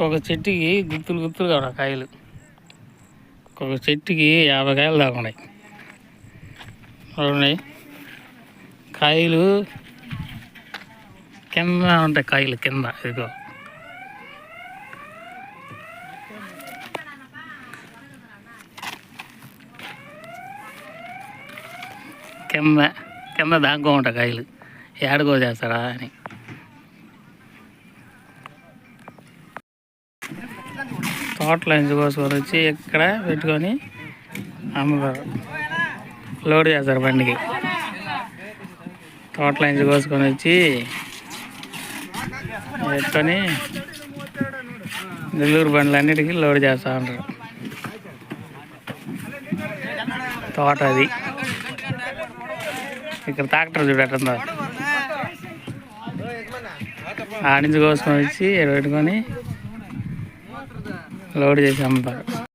ఒక్కొక్క చెట్టుకి గుత్తులు గుత్తులుగా ఉన్నాయి కాయలు. ఒక్కొక్క చెట్టుకి యాభై కాయలు దాకా ఉన్నాయి. ఉన్నాయి కాయలు కింద ఉంటాయి కాయలు కింద ఇదిగో. కింద కింద దాక్కో ఉంటాయి కాయలు. ఏడగో చేస్తాడా అని. తోటలో నుంచి కోసుకొని వచ్చి ఇక్కడ పెట్టుకొని అమ్ముతారు లోడ్ చేస్తారు బండికి. తోటలో నుంచి కోసుకొని వచ్చి పెట్టుకొని నెల్లూరు బండ్లన్నిటికీ లోడ్ చేస్తూ ఉంటారు. తోట అది. ఇక్కడ ట్రాక్టర్ చూపెట్టారు ఆడించి కోసుకొని వచ్చి పెట్టుకొని లోడ్ చేసి అమ్ముతారు